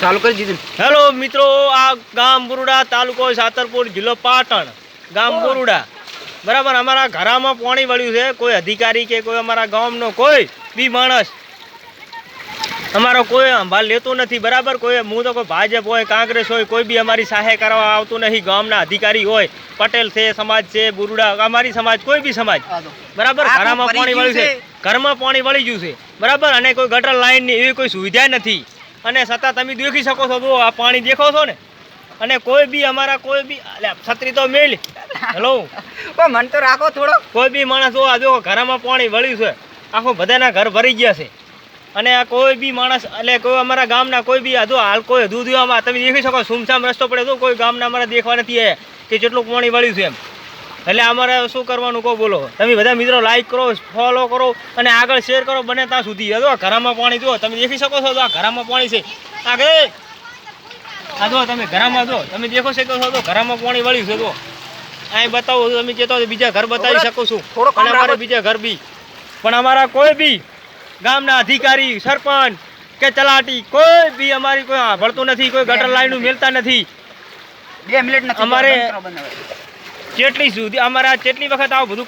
ચાલુ કરી દીધું હેલો મિત્રો આ ગામ બુરુડા તાલુકો સાતરપુર જિલ્લો પાટણ ગામ બુરુડા. બરાબર અમારા ઘરામાં પાણી વળ્યું છે. કોઈ અધિકારી કે કોઈ અમારા ગામનો કોઈ બી માણસ અમારો કોઈ સંભાળ લેતો નથી. બરાબર કોઈ હું તો કોઈ ભાજપ હોય કોંગ્રેસ હોય કોઈ બી અમારી સહાય કરવા આવતું નથી. ગામના અધિકારી હોય પટેલ છે સમાજ છે બુરુડા અમારી સમાજ કોઈ બી સમાજ. બરાબર ઘરમાં પાણી વળ્યું છે. ઘરમાં પાણી વળી ગયું છે. બરાબર અને કોઈ ગટર લાઈનની એવી કોઈ સુવિધા નથી. અને છતાં તમે દેખી શકો છો. જો આ પાણી દેખો છો ને અને કોઈ બી અમારા કોઈ બી છત્રી તો મેલી. હેલો. મન તો રાખો થોડો. કોઈ બી માણસ આ જો ઘરમાં પાણી વળ્યું છે આખું બધાના ઘર ભરી ગયા છે. અને આ કોઈ બી માણસ એટલે કોઈ અમારા ગામના કોઈ બી આ જો હાલ કોઈ દૂધ તમે દેખી શકો સુમસામ રસ્તો પડે તો કોઈ ગામના અમારા દેખવા નથી આવ્યા કે જેટલું પાણી વળ્યું છે એમ. એટલે અમારે શું કરવાનું કહો બોલો. તમે બધા મિત્રો લાઈક કરો ફોલો કરો અને આગળ શેર કરો બને ત્યાં સુધી. જો ઘરમાં પાણી જુઓ તમે દેખી શકો છો? જો આ ઘરમાં પાણી છે. આગળ આ જો તમે ઘરમાં જો તમે દેખો શકો છો? તો ઘરમાં પાણી વળ્યું છે જો. અહીં બતાવો તમે કહેતો બીજા ઘર બતાવી શકો છું. અને અમારે બીજા ઘર બી. પણ અમારા કોઈ બી ગામના અધિકારી સરપંચ કે તલાટી કોઈ બી અમારી કોઈ ભળતું નથી કોઈ ગટર લાઈનું મેલતા નથી. બે મિનિટ અમારે- જેટલી સુધી અમારા જેટલી વખત આવું બધું